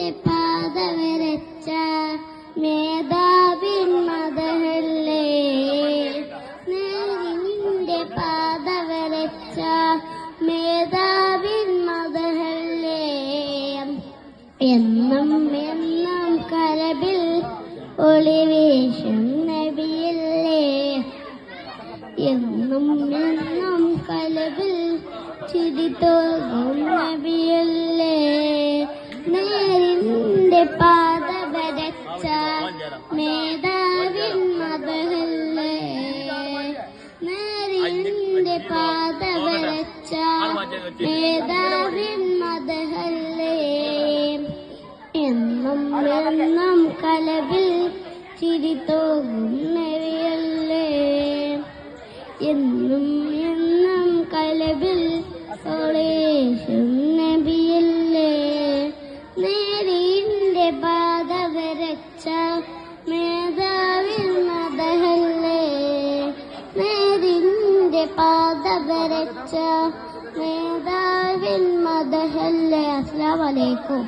നിന്റെ പാത വരച്ച മേധാവിൻ മതഹല്ലേ നിന്റെ പാദവരച്ച മേധാവിൻ മതഹല്ലേ എന്നും എന്നും കരബിൽ ഒളിവേഷം നബിയല്ലേ? എന്നും എന്നും കലബിൽ ചിരി തോന്നും നബിയല്ലേ? പാത വരച്ച മേധാവിൻ മതല്ലേ നേരിന്റെ പാത വരച്ച മേധാവിൻ മതല്ലേ എന്നും എന്നും കലവിൽ ചിരി തോന്നും നബിയല്ലേ എന്നും എന്നും കലവിൽ നേരിന്റെ പാത വരച്ച മേധാവിൽ മതഹല്ലേ അസ്സലാമു അലൈക്കും.